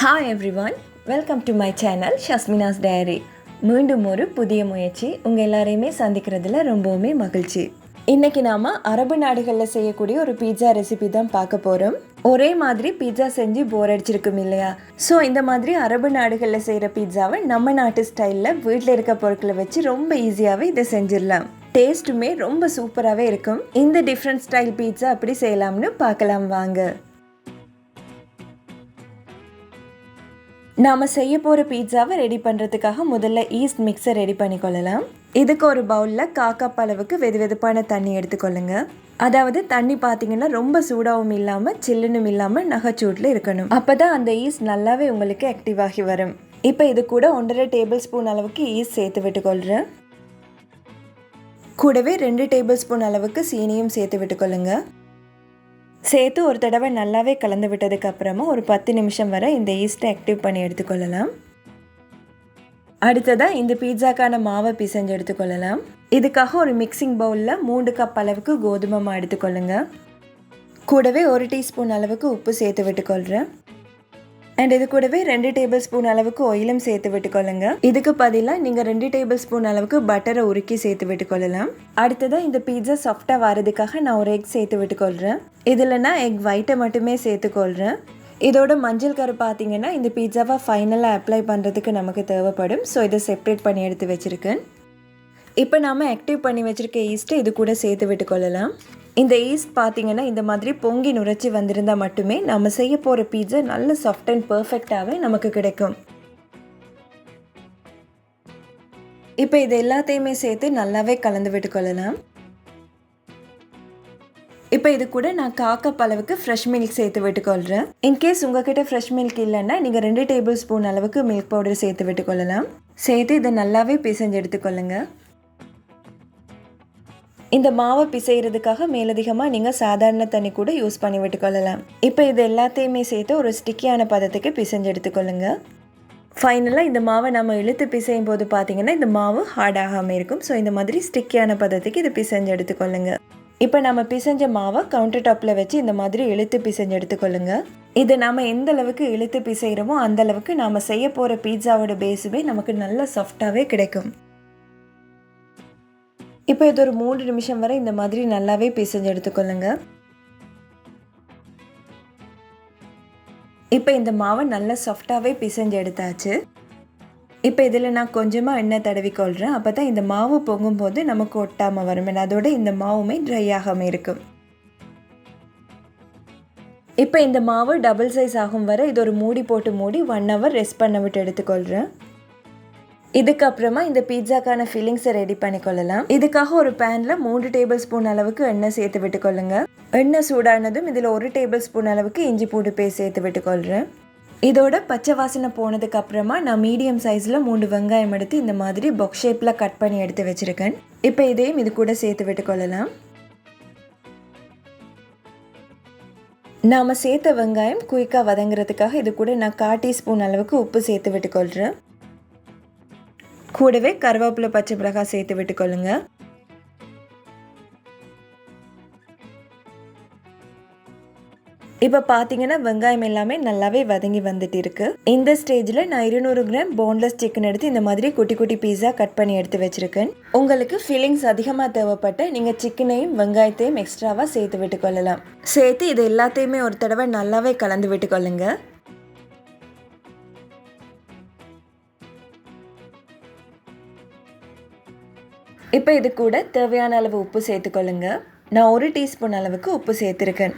Hi everyone welcome to my channel Shasmina's diary மீண்டும் ஒரு புதிய முயற்சி உங்கள் எல்லாரையுமே சந்திக்கிறதுல ரொம்பவுமே மகிழ்ச்சி. இன்றைக்கி நாம அரபு நாடுகளில் செய்யக்கூடிய ஒரு பீட்சா ரெசிபி தான் பார்க்க போகிறோம் ஒரே மாதிரி பீட்சா செஞ்சு போர் அடிச்சிருக்கும் இல்லையா? ஸோ இந்த மாதிரி அரபு நாடுகளில் செய்கிற பீட்சாவை நம்ம நாட்டு ஸ்டைலில் வீட்டில் இருக்க பொருட்களை வச்சு ரொம்ப ஈஸியாகவே இதை செஞ்சிடலாம். டேஸ்ட்டுமே ரொம்ப சூப்பராகவே இருக்கும். இந்த டிஃப்ரெண்ட் ஸ்டைல் பீட்சா அப்படி செய்யலாம்னு பார்க்கலாம் வாங்க. நாம் செய்ய போகிற பீட்சாவை ரெடி பண்ணுறதுக்காக முதல்ல ஈஸ்ட் மிக்ஸை ரெடி பண்ணிக்கொள்ளலாம். இதுக்கு ஒரு பவுலில் காக்கப் அளவுக்கு வெது வெதுப்பான தண்ணி எடுத்துக்கொள்ளுங்க. அதாவது தண்ணி பார்த்தீங்கன்னா ரொம்ப சூடாகவும் இல்லாமல் சில்லுனும் இல்லாமல் நகைச்சூட்டில் இருக்கணும். அப்போ தான் அந்த ஈஸ்ட் நல்லாவே உங்களுக்கு ஆக்டிவ் ஆகி வரும். இப்போ இது கூட ஒன்றரை டேபிள் ஸ்பூன் அளவுக்கு ஈஸ்ட் சேர்த்து விட்டுக்கொள்கிறேன் கூடவே ரெண்டு டேபிள் ஸ்பூன் அளவுக்கு சீனியும் சேர்த்து விட்டுக்கொள்ளுங்கள் சேர்த்து ஒரு தடவை நல்லாவே கலந்து விட்டதுக்கு அப்புறமா ஒரு பத்து நிமிஷம் வரை இந்த ஈஸ்ட்டை ஆக்டிவ் பண்ணி எடுத்துக்கொள்ளலாம். அடுத்ததாக இந்த பீட்சாக்கான மாவை பிசைஞ்சு எடுத்துக்கொள்ளலாம். இதுக்காக ஒரு மிக்சிங் பவுலில் மூன்று கப் அளவுக்கு கோதுமை மா எடுத்துக்கொள்ளுங்க. கூடவே ஒரு டீஸ்பூன் அளவுக்கு உப்பு சேர்த்து விட்டுக்கொள்கிறேன் அண்ட் இது கூடவே ரெண்டு டேபிள் ஸ்பூன் அளவுக்கு ஆயிலும் சேர்த்து விட்டுக்கொள்ளுங்க. இதுக்கு பதிலாக நீங்கள் ரெண்டு டேபிள் ஸ்பூன் அளவுக்கு பட்டரை உருக்கி சேர்த்து விட்டுக்கொள்ளலாம். அடுத்ததாக இந்த பீட்சா சாஃப்டாக வரதுக்காக நான் ஒரு எக் சேர்த்து விட்டுக்கொள்கிறேன் இதில் நான் எக் ஒயிட்டை மட்டுமே சேர்த்துக்கொள்கிறேன் இதோட மஞ்சள் கரு பார்த்தீங்கன்னா இந்த பீட்சாவை ஃபைனலாக அப்ளை பண்ணுறதுக்கு நமக்கு தேவைப்படும். ஸோ இதை செப்ரேட் பண்ணி எடுத்து வச்சுருக்கேன். இப்போ நாம் ஆக்டிவ் பண்ணி வச்சுருக்க ஈஸ்ட்டை இது கூட சேர்த்து விட்டுக்கொள்ளலாம். இந்த ஈஸ்ட் பார்த்திங்கன்னா இந்த மாதிரி பொங்கி நுரைச்சி வந்திருந்தால் மட்டுமே நம்ம செய்ய போகிற பீட்சா நல்ல சாஃப்ட் அண்ட் பர்ஃபெக்டாகவே நமக்கு கிடைக்கும். இப்போ இது எல்லாத்தையுமே சேர்த்து நல்லாவே கலந்து விட்டுக்கொள்ளலாம் இப்போ இது கூட நான் காக்கப் அளவுக்கு ஃப்ரெஷ் மில்க் சேர்த்து விட்டுக்கொள்கிறேன் இன்கேஸ் உங்ககிட்ட ஃப்ரெஷ் மில்க் இல்லைன்னா நீங்கள் ரெண்டு டேபிள் ஸ்பூன் அளவுக்கு மில்க் பவுடர் சேர்த்து விட்டுக்கொள்ளலாம் சேர்த்து இதை நல்லாவே பிசைஞ்சு எடுத்துக்கொள்ளுங்கள் இந்த மாவை பிசைகிறதுக்காக மேலதிகமாக நீங்கள் சாதாரண தண்ணி கூட யூஸ் பண்ணி விட்டுக்கொள்ளலாம். இப்போ இது எல்லாத்தையுமே சேர்த்து ஒரு ஸ்டிக்கியான பதத்துக்கு பிசைஞ்சு எடுத்துக்கொள்ளுங்க. ஃபைனலாக இந்த மாவை நம்ம இழுத்து பிசையும் போது பார்த்தீங்கன்னா இந்த மாவு ஹார்ட் ஆகாமல் இருக்கும். ஸோ இந்த மாதிரி ஸ்டிக்கியான பதத்துக்கு இது பிசைஞ்சு எடுத்துக்கொள்ளுங்க. இப்போ நம்ம பிசைஞ்ச மாவை கவுண்டர் டாப்பில் வச்சு இந்த மாதிரி இழுத்து பிசைஞ்சு எடுத்துக்கொள்ளுங்க. இது நம்ம எந்த அளவுக்கு இழுத்து பிசைகிறோமோ அந்த அளவுக்கு நாம் செய்ய போகிற பீட்சாவோட பேஸுமே நமக்கு நல்ல சாஃப்டாகவே கிடைக்கும். இப்போ இது ஒரு மூன்று நிமிஷம் வரை இந்த மாதிரி நல்லாவே பிசைஞ்சு எடுத்துக்கொள்ளுங்க. இப்போ இந்த மாவை நல்லா சாஃப்டாகவே பிசைஞ்சு எடுத்தாச்சு. இப்போ இதில் நான் கொஞ்சமாக எண்ணெய் தடவிக்கொள்கிறேன் அப்போ தான் இந்த மாவு பொங்கும்போது நமக்கு ஒட்டாமல் வரும். அதோட இந்த மாவுமே ட்ரை ஆகாமல் இருக்கும். இப்போ இந்த மாவு டபுள் சைஸ் ஆகும் வரை இது ஒரு மூடி போட்டு மூடி ஒன் ஹவர் ரெஸ்ட் பண்ண விட்டு எடுத்துக்கொள்கிறேன் இதுக்கப்புறமா இந்த பீட்சாக்கான ஃபில்லிங்ஸை ரெடி பண்ணிக்கொள்ளலாம். இதுக்காக ஒரு பேனில் மூன்று டேபிள் ஸ்பூன் அளவுக்கு எண்ணெய் சேர்த்து விட்டுக்கொள்ளுங்க. எண்ணெய் சூடானதும் இதில் ஒரு டேபிள் ஸ்பூன் அளவுக்கு இஞ்சி பூண்டு பேஸ்ட் சேர்த்து விட்டுக்கொள்கிறேன் இதோட பச்சை வாசனை போனதுக்கு அப்புறமா நான் மீடியம் சைஸில் மூணு வெங்காயம் எடுத்து இந்த மாதிரி பாக்ஸ் ஷேப்பில் கட் பண்ணி எடுத்து வச்சுருக்கேன். இப்போ இதையும் இது கூட சேர்த்து விட்டுக்கொள்ளலாம். நாம் சேர்த்த வெங்காயம் குயிக்காக வதங்குறதுக்காக இது கூட நான் கால் டீஸ்பூன் அளவுக்கு உப்பு சேர்த்து விட்டுக்கொள்கிறேன் கூடவே கருவேப்பிலை பச்சை மிளகாய் சேர்த்து விட்டுக்கொள்ளுங்க. இப்போ பார்த்தீங்கன்னா வெங்காயம் எல்லாமே நல்லாவே வதங்கி வந்துட்டு இருக்கு இந்த ஸ்டேஜில் நான் இருநூறு கிராம் போன்லெஸ் சிக்கன் எடுத்து இந்த மாதிரி குட்டி குட்டி பீஸா கட் பண்ணி எடுத்து வச்சிருக்கேன். உங்களுக்கு ஃபீலிங்ஸ் அதிகமாக தேவைப்பட்ட நீங்கள் சிக்கனையும் வெங்காயத்தையும் எக்ஸ்ட்ராவாக சேர்த்து விட்டுக்கொள்ளலாம். சேர்த்து இது எல்லாத்தையுமே ஒரு தடவை நல்லாவே கலந்து விட்டுக்கொள்ளுங்க. இப்போ இது கூட தேவையான அளவு உப்பு சேர்த்துக்கொள்ளுங்க. நான் ஒரு டீஸ்பூன் அளவுக்கு உப்பு சேர்த்துருக்கேன்.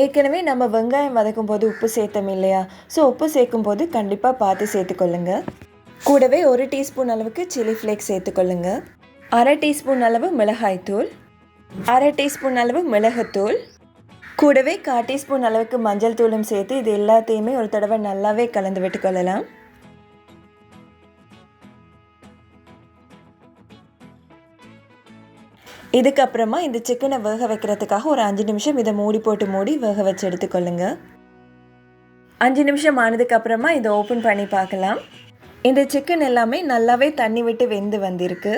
ஏற்கனவே நம்ம வெங்காயம் வதக்கும் போது உப்பு சேர்த்தோம் இல்லையா? ஸோ உப்பு சேர்க்கும் போது கண்டிப்பாக பார்த்து சேர்த்துக்கொள்ளுங்க. கூடவே ஒரு டீஸ்பூன் அளவுக்கு சில்லி ஃப்ளேக்ஸ் சேர்த்துக்கொள்ளுங்க. அரை டீஸ்பூன் அளவு மிளகாய்த்தூள் அரை டீஸ்பூன் அளவு மிளகுத்தூள். கூடவே கால் டீஸ்பூன் அளவுக்கு மஞ்சள் தூளும் சேர்த்து இது எல்லாத்தையுமே ஒரு தடவை நல்லாவே கலந்து விட்டுக்கொள்ளலாம். இதுக்கப்புறமா இந்த சிக்கனை வேக வைக்கிறதுக்காக ஒரு அஞ்சு நிமிஷம் இதை மூடி போட்டு மூடி வேக வச்சு எடுத்துக்கொள்ளுங்க. அஞ்சு நிமிஷம் ஆனதுக்கப்புறமா இதை ஓப்பன் பண்ணி பார்க்கலாம். இந்த சிக்கன் எல்லாமே நல்லாவே தண்ணி விட்டு வெந்து வந்திருக்கு.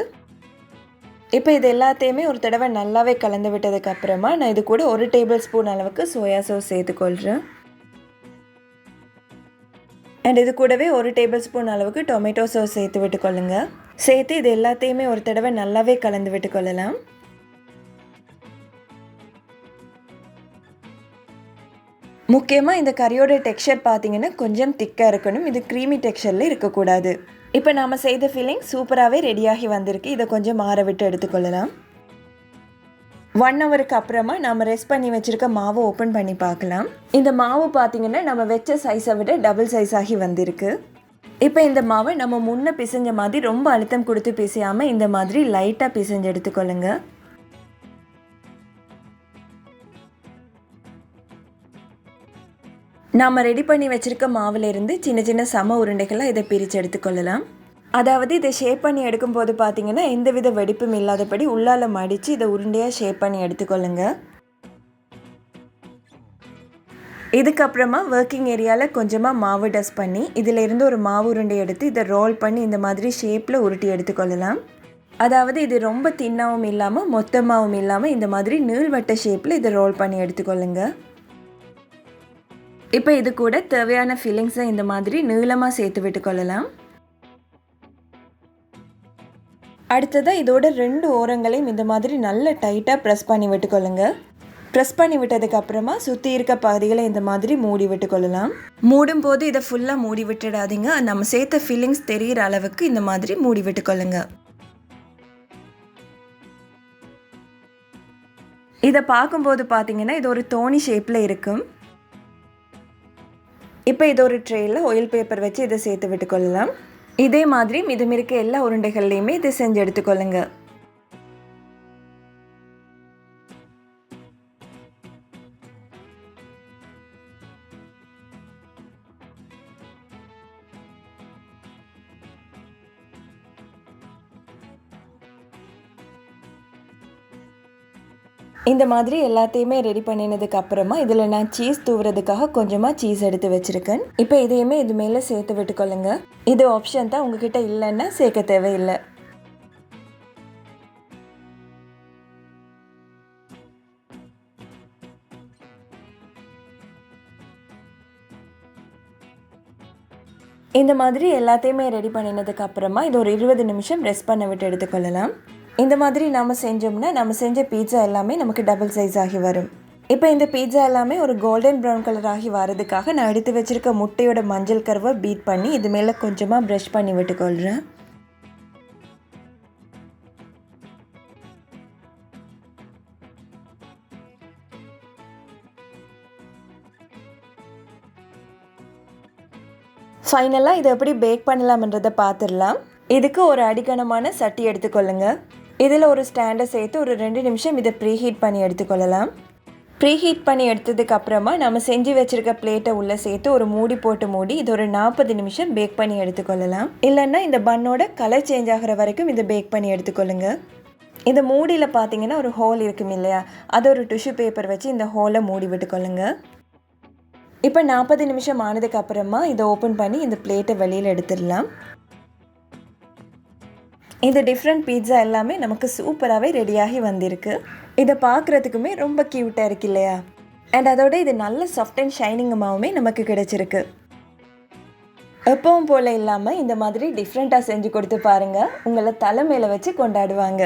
இப்போ இது எல்லாத்தையுமே ஒரு தடவை நல்லாவே கலந்து விட்டதுக்கு அப்புறமா நான் இது கூட ஒரு டேபிள் ஸ்பூன் அளவுக்கு சோயா சாஸ் சேர்த்துக்கொள்கிறேன் அண்ட் இது கூடவே ஒரு டேபிள் ஸ்பூன் அளவுக்கு டொமேட்டோ சாஸ் சேர்த்து விட்டுக்கொள்ளுங்கள் சேர்த்து இது எல்லாத்தையுமே ஒரு தடவை நல்லாவே கலந்து விட்டுக்கொள்ளலாம் முக்கியமாக இந்த கறியோட டெக்ஸ்சர் பார்த்தீங்கன்னா கொஞ்சம் திக்காக இருக்கணும். இது க்ரீமி டெக்ஸ்சரில் இருக்கக்கூடாது. இப்போ நாம் செய்த ஃபீலிங் சூப்பராகவே ரெடியாகி வந்திருக்கு. இதை கொஞ்சம் மாற விட்டு எடுத்துக்கொள்ளலாம் ஒன் ஹவருக்கு அப்புறமா நம்ம ரெஸ்ட் பண்ணி வச்சுருக்க மாவை ஓப்பன் பண்ணி பார்க்கலாம். இந்த மாவு பார்த்தீங்கன்னா நம்ம வச்ச சைஸை விட டபுள் சைஸ் ஆகி வந்திருக்கு. இப்போ இந்த மாவை நம்ம முன்னே பிசைஞ்ச மாதிரி ரொம்ப அழுத்தம் கொடுத்து பிசையாமல் இந்த மாதிரி லைட்டாக பிசைஞ்சு எடுத்துக்கொள்ளுங்க. நாம் ரெடி பண்ணி வச்சுருக்க மாவுலேருந்து சின்ன சின்ன சம உருண்டைகளாக இதை பிரித்து எடுத்துக்கொள்ளலாம். அதாவது இதை ஷேப் பண்ணி எடுக்கும்போது பார்த்தீங்கன்னா எந்தவித வெடிப்பும் இல்லாதபடி உள்ளால் மடித்து இதை உருண்டையாக ஷேப் பண்ணி எடுத்துக்கொள்ளுங்க. இதுக்கப்புறமா ஒர்க்கிங் ஏரியாவில் கொஞ்சமாக மாவு டஸ்ட் பண்ணி இதில் இருந்து ஒரு மாவு உருண்டை எடுத்து இதை ரோல் பண்ணி இந்த மாதிரி ஷேப்பில் உருட்டி எடுத்துக்கொள்ளலாம். அதாவது இது ரொம்ப தின்னாவும் இல்லாமல் மொத்தமாகவும் இல்லாமல் இந்த மாதிரி நீள்வட்ட ஷேப்பில் இதை ரோல் பண்ணி எடுத்துக்கொள்ளுங்க. இப்போ இது கூட தேவையான ஃபில்லிங்ஸை இந்த மாதிரி நீளமாக சேர்த்து விட்டுக்கொள்ளலாம். அடுத்ததாக இதோட ரெண்டு ஓரங்களையும் இந்த மாதிரி நல்ல டைட்டாக ப்ரெஸ் பண்ணி விட்டுக்கொள்ளுங்கள் ப்ரெஸ் பண்ணி விட்டதுக்கு அப்புறமா சுற்றி இருக்க பகுதிகளை இந்த மாதிரி மூடி விட்டுக்கொள்ளலாம் மூடும் போது இதை ஃபுல்லாக மூடி விட்டுடாதீங்க. நம்ம சேர்த்த ஃபீலிங்ஸ் தெரிகிற அளவுக்கு இந்த மாதிரி மூடி விட்டுக்கொள்ளுங்க இதை பார்க்கும்போது பார்த்தீங்கன்னா இது ஒரு தோணி ஷேப்பில் இருக்கும். இப்போ இது ஒரு ட்ரேயில் ஒயில் பேப்பர் வச்சு இதை சேர்த்து விட்டுக்கொள்ளலாம் இதே மாதிரி மிதமிருக்க எல்லா உருண்டைகள்லையுமே இதை செஞ்சு எடுத்துக்கொள்ளுங்கள் இந்த மாதிரி எல்லாத்தையுமே ரெடி பண்ணினதுக்கு அப்புறமா இதில் நான் சீஸ் தூவுறதுக்காக கொஞ்சமாக சீஸ் எடுத்து வச்சுருக்கேன். இப்போ இதையுமே இது மேலே சேர்த்து விட்டுக்கொள்ளுங்க. இது ஆப்ஷன் தான் உங்ககிட்ட இல்லைன்னா சேர்க்க தேவையில்லை. இந்த மாதிரி எல்லாத்தையுமே ரெடி பண்ணினதுக்கு அப்புறமா இது ஒரு இருபது நிமிஷம் ரெஸ்ட் பண்ண விட்டு எடுத்துக்கொள்ளலாம். இந்த மாதிரி நாம் செஞ்சோம்னா நம்ம செஞ்ச பீட்சா எல்லாமே நமக்கு டபுள் சைஸ் ஆகி வரும். இப்போ இந்த பீட்சா எல்லாமே ஒரு கோல்டன் ப்ரௌன் கலர் ஆகி வரதுக்காக நான் எடுத்து வச்சுருக்க முட்டையோட மஞ்சள் கருவை பீட் பண்ணி இது மேலே கொஞ்சமாக ப்ரஷ் பண்ணி விட்டுக்கொள்கிறேன் ஃபைனலாக இதை எப்படி பேக் பண்ணலாம்ன்றதை பார்த்துடலாம். இதுக்கு ஒரு அடிக்கணமான சட்டி எடுத்துக்கொள்ளுங்கள் இதில் ஒரு ஸ்டாண்டை சேர்த்து ஒரு ரெண்டு நிமிஷம் இதை ப்ரீ ஹீட் பண்ணி எடுத்துக்கொள்ளலாம். ப்ரீ ஹீட் பண்ணி எடுத்ததுக்கு அப்புறமா நம்ம செஞ்சு வச்சுருக்க பிளேட்டை உள்ளே சேர்த்து ஒரு மூடி போட்டு மூடி இது ஒரு நாற்பது நிமிஷம் பேக் பண்ணி எடுத்துக்கொள்ளலாம். இல்லைன்னா இந்த பன்னோட கலர் சேஞ்ச் ஆகிற வரைக்கும் இதை பேக் பண்ணி எடுத்துக்கொள்ளுங்க. இந்த மூடியில் பார்த்தீங்கன்னா ஒரு ஹோல் இருக்கும் இல்லையா? அதை ஒரு டிஷ்யூ பேப்பர் வச்சு இந்த ஹோலை மூடி விட்டுக்கொள்ளுங்க. இப்போ நாற்பது நிமிஷம் ஆனதுக்கு அப்புறமா இதை ஓப்பன் பண்ணி இந்த பிளேட்டை வெளியில் எடுத்துடலாம். இந்த டிஃப்ரெண்ட் பீட்ஸா எல்லாமே நமக்கு சூப்பராகவே ரெடியாகி வந்திருக்கு. இதை பார்க்குறதுக்குமே ரொம்ப க்யூட்டாக இருக்கு இல்லையா? அண்ட் அதோட இது நல்ல சாஃப்ட் அண்ட் ஷைனிங்கமாகவுமே நமக்கு கிடைச்சிருக்கு. எப்பவும் போல் இல்லாமல் இந்த மாதிரி டிஃப்ரெண்ட்டாக செஞ்சு கொடுத்து பாருங்கள் உங்களை தலைமையில் வச்சு கொண்டாடுவாங்க.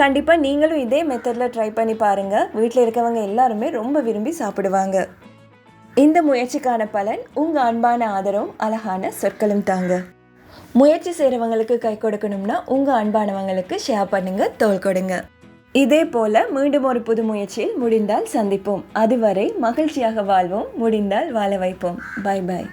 கண்டிப்பாக நீங்களும் இதே மெத்தடில் ட்ரை பண்ணி பாருங்கள் வீட்டில் இருக்கவங்க எல்லாருமே ரொம்ப விரும்பி சாப்பிடுவாங்க. இந்த முயற்சிக்கான பலன் உங்கள் அன்பான ஆதரவும் அழகான சொற்களும் தாங்க. முயற்சி செய்கிறவங்களுக்கு கை கொடுக்கணும்னா உங்கள் அன்பானவங்களுக்கு ஷேர் பண்ணுங்கள் தோல் கொடுங்க. இதே போல மீண்டும் ஒரு புது முயற்சியில் முடிந்தால் சந்திப்போம். அதுவரை மகிழ்ச்சியாக வாழ்வோம் முடிந்தால் வாழ வைப்போம். Bye bye